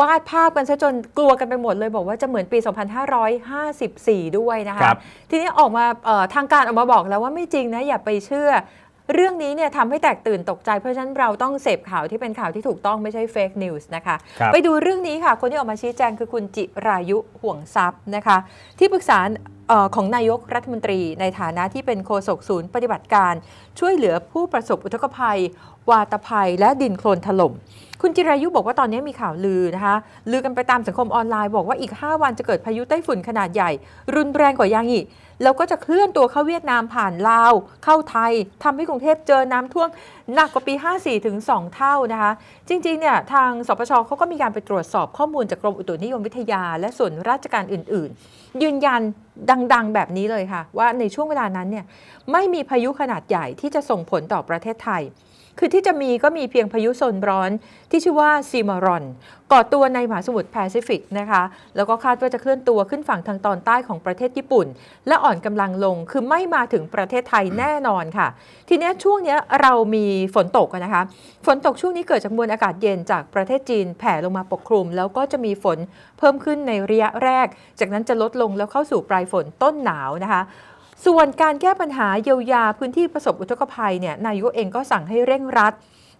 วาดภาพกันซะจนกลัวกันไปหมดเลยบอกว่าจะเหมือนปี 2554 ด้วยนะคะครับทีนี้ออกมาเอ่อทางการออกมาบอกแล้วว่าไม่จริงนะอย่าไปเชื่อเรื่องนี้เนี่ยทำให้แตกตื่นตกใจเพราะฉะนั้นเราต้องเสพข่าวที่เป็นข่าวที่ถูกต้องไม่ใช่เฟกนิวส์นะคะครับไปดูเรื่องนี้ค่ะ คนที่ออกมาชี้แจงคือคุณจิรายุห่วงทรัพย์นะคะ ที่ปรึกษาเออของนายกรัฐมนตรีในฐานะที่เป็นโฆษกศูนย์ปฏิบัติการ ช่วยเหลือผู้ประสบอุทกภัย วาตภัย และดินโคลนถล่ม คุณจิรายุบอกว่าตอนนี้มีข่าวลือนะคะ ลือกันไปตามสังคมออนไลน์บอกว่าอีก 5 วันจะเกิดพายุไต้ฝุ่นขนาดใหญ่ รุนแรงกว่ายังอีกแล้วก็จะเคลื่อนตัวเข้าเวียดนามผ่านลาว เข้าไทยทำให้กรุงเทพเจอน้ำท่วมหนักกว่าปี 54 ถึง 2 เท่านะคะ จริงๆเนี่ยทางสปชเขาก็มีการไปตรวจสอบข้อมูลจากกรมอุตุนิยมวิทยา และส่วนราชการอื่น ๆ ยืนยัน ดังๆ แบบนี้เลยค่ะ ว่าในช่วงเวลานั้นเนี่ยไม่มีพายุขนาดใหญ่ที่จะส่งผลต่อประเทศไทย คือที่จะมีก็มีเพียงพายุโซนร้อน ที่ชื่อว่าซีมารอนก่อตัวในมหาสมุทรแปซิฟิกนะคะ แล้วก็คาดว่าจะเคลื่อนตัวขึ้นฝั่งทางตอนใต้ของประเทศญี่ปุ่น และอ่อนกำลังลงคือไม่มาถึงประเทศไทยแน่นอนค่ะ ทีนี้ช่วงนี้เรามีฝนตกนะคะ ฝนตกช่วงนี้เกิดจากมวลอากาศเย็นจากประเทศจีนแผ่ลงมาปกคลุม แล้วก็จะมีฝนเพิ่มขึ้นในระยะแรก จากนั้นจะลดลงแล้วเข้าสู่ปลายฝนต้นหนาวนะคะ ส่วนการแก้ปัญหาเยียวยาพื้นที่ประสบอุทกภัยเนี่ยนายกเองก็สั่งให้เร่งรัด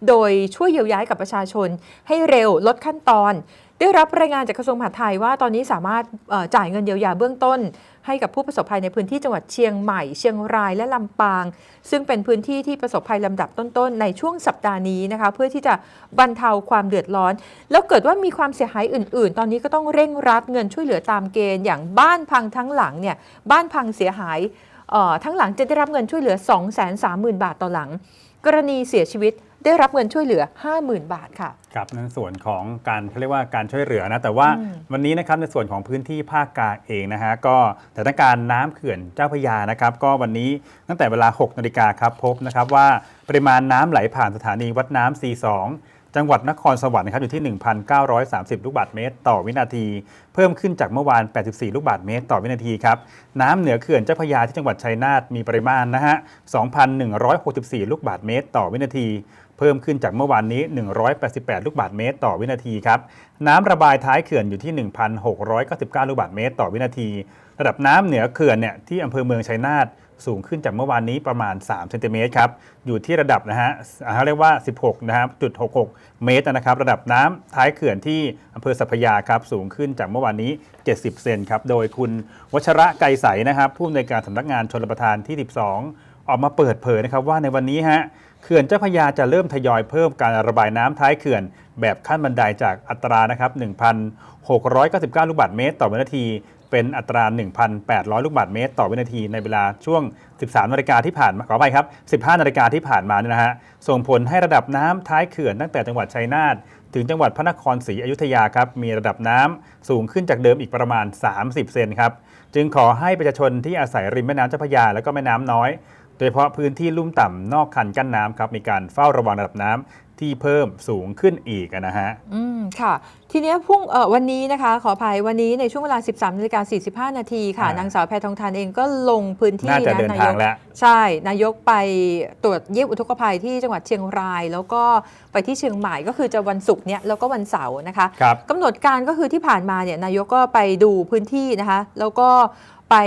โดยช่วยเยียวยาให้กับประชาชน ให้เร็วลดขั้นตอน ได้รับรายงานจากกระทรวงมหาดไทยว่าตอนนี้สามารถจ่ายเงินเยียวยาเบื้องต้น ให้กับผู้ประสบภัยในพื้นที่จังหวัดเชียงใหม่ เชียงรายและลำปาง ซึ่งเป็นพื้นที่ที่ประสบภัยลำดับต้นๆในช่วงสัปดาห์นี้นะคะเพื่อที่จะบรรเทาความเดือดร้อน แล้วเกิดว่ามีความเสียหายอื่น ๆ ตอนนี้ก็ต้องเร่งรัดเงินช่วยเหลือตามเกณฑ์อย่างบ้านพังทั้งหลังเนี่ยบ้านพังเสียหาย ทั้งหลังจะได้รับเงินช่วยเหลือ 230,000 บาทต่อหลัง กรณีเสียชีวิตได้รับเงินช่วยเหลือ 50,000 บาทค่ะครับในส่วนของการเขาเรียกว่าการช่วยเหลือนะแต่ว่าอืมวันนี้นะครับในส่วนของพื้นที่ภาคกลางเองนะฮะก็สถานการณ์น้ำเขื่อนเจ้าพระยานะครับ ก็วันนี้ตั้งแต่เวลา 6นาฬิกาครับพบนะครับว่าปริมาณน้ำไหลผ่านสถานีวัดน้ำ C2 จังหวัดนครสวรรค์นะครับอยู่ที่ 1,930 ลูกบาศก์เมตร ต่อวินาที เพิ่มขึ้นจากเมื่อวาน 84 ลูกบาศก์เมตร ต่อวินาทีครับ น้ำเหนือเขื่อนเจ้าพระยาที่จังหวัดชัยนาทมีปริมาณนะฮะ 2,164 ลูกบาศก์เมตร ต่อวินาที เพิ่มขึ้นจากเมื่อวานนี้ 188 ลูกบาศก์เมตร ต่อวินาทีครับ น้ำระบายท้ายเขื่อนอยู่ที่ 1,699 ลูกบาศก์เมตร ต่อวินาที ระดับน้ำเหนือเขื่อนเนี่ยที่อำเภอเมืองชัยนาท สูงขึ้นจากเมื่อวานนี้ประมาณ3เซนติเมตรครับ อยู่ที่ระดับนะฮะเขาเรียกว่า 16 นะครับจุด66 เมตรนะครับ ระดับน้ำท้ายเขื่อนที่อำเภอสัพยาครับ สูงขึ้นจากเมื่อวานนี้ 70 เซนครับ โดยคุณวัชระไกรใสนะครับผู้อำนวยการสำนักงานชนประทานที่ 12 ออกมาเปิดเผยนะครับว่าในวันนี้ฮะเขื่อนเจ้าพยาจะเริ่มทยอยเพิ่มการระบายน้ำท้ายเขื่อน แบบขั้นบันไดจากอัตรานะครับ 1,699 ลูกบาศก์เมตร ต่อวินาที เป็นอัตรา 1,800 ลูกบาศก์เมตร ต่อวินาทีในเวลาช่วง 13 นาฬิกาที่ผ่านมาขออภัยครับ 15 นาฬิกาที่ผ่านมาเนี่ยนะฮะ ส่งผลให้ระดับน้ำท้ายเขื่อนตั้งแต่จังหวัดชัยนาทถึงจังหวัดพระนครศรีอยุธยาครับ มีระดับน้ำสูงขึ้นจากเดิมอีกประมาณ 30 เซนครับ จึงขอให้ประชาชนที่อาศัยริมแม่น้ำเจ้าพระยาและก็แม่น้ำน้อย โดยเฉพาะพื้นที่ลุ่มต่ำนอกคันกั้นน้ำครับ มีการเฝ้าระวังระดับน้ำที่เพิ่มสูงขึ้นอีกนะฮะอืม ค่ะ ทีเนี้ยพรุ่งเอ่อวันนี้นะคะ ขออภัยวันนี้ในช่วงเวลา 13นาฬิกา45 นาทีค่ะอ่านนางสาวแพทองทานเองก็ลงพื้นที่น่าจะนะเดินนาทายงกแล้ว ใช่ นายกไปตรวจเยี่ยมอุทกภัยที่จังหวัดเชียงราย แล้วก็ไปที่เชียงใหม่ก็คือจะวันศุกร์เนี้ยแล้วก็วันเสาร์นะคะครับกำหนดการก็คือที่ผ่านมาเนี่ยนายกก็ไปดูพื้นที่นะคะแล้วก็ไป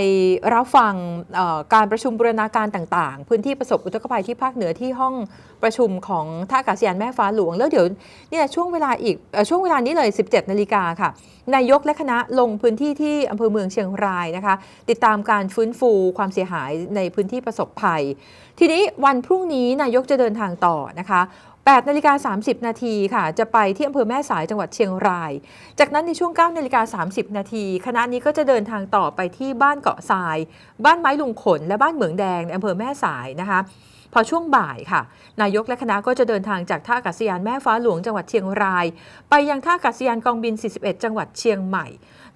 รับฟังเอ่อการประชุมบูรณาการต่างๆ พื้นที่ประสบอุทกภัยที่ภาคเหนือที่ห้องประชุมของท่าอากาศยานแม่ฟ้าหลวง แล้วเดี๋ยวเนี่ยช่วงเวลาอีกเอ่อช่วงเวลานี้เลย 17 นาฬิกาค่ะ นายกและคณะลงพื้นที่ที่อำเภอเมืองเชียงรายนะคะ ติดตามการฟื้นฟูความเสียหายในพื้นที่ประสบภัย ทีนี้วันพรุ่งนี้นายกจะเดินทางต่อนะคะ 8นาฬิกา30 นาทีค่ะ จะไปที่อำเภอแม่สายจังหวัดเชียงราย จากนั้นในช่วง9นาฬิกา30 นาทีคณะนี้ก็จะเดินทางต่อไปที่บ้านเกาะทราย บ้านไม้ลุงขน และบ้านเหมืองแดงในอำเภอแม่สายนะคะ พอช่วงบ่ายค่ะ นายกและคณะก็จะเดินทางจากท่าอากาศยานแม่ฟ้าหลวงจังหวัดเชียงราย ไปยังท่าอากาศยานกองบิน 41 จังหวัดเชียงใหม่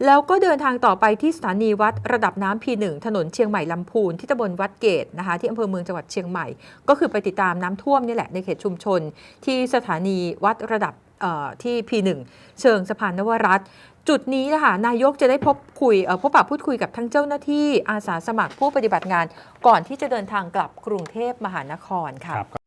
แล้วก็เดินทางต่อไปที่สถานีวัดระดับน้ำ P1 ถนนเชียงใหม่ลำพูนที่ตำบลวัดเกตนะคะที่อำเภอเมืองจังหวัดเชียงใหม่ ก็คือไปติดตามน้ำท่วมนี่แหละในเขตชุมชนที่สถานีวัดระดับเอ่อที่ P1 เชิงสะพานนวรัตน์จุดนี้นะคะนายกจะได้พบคุยพบปะพูดคุยกับทั้งเจ้าหน้าที่อาสาสมัครผู้ปฏิบัติงาน ก่อนที่จะเดินทางกลับกรุงเทพมหานครค่ะค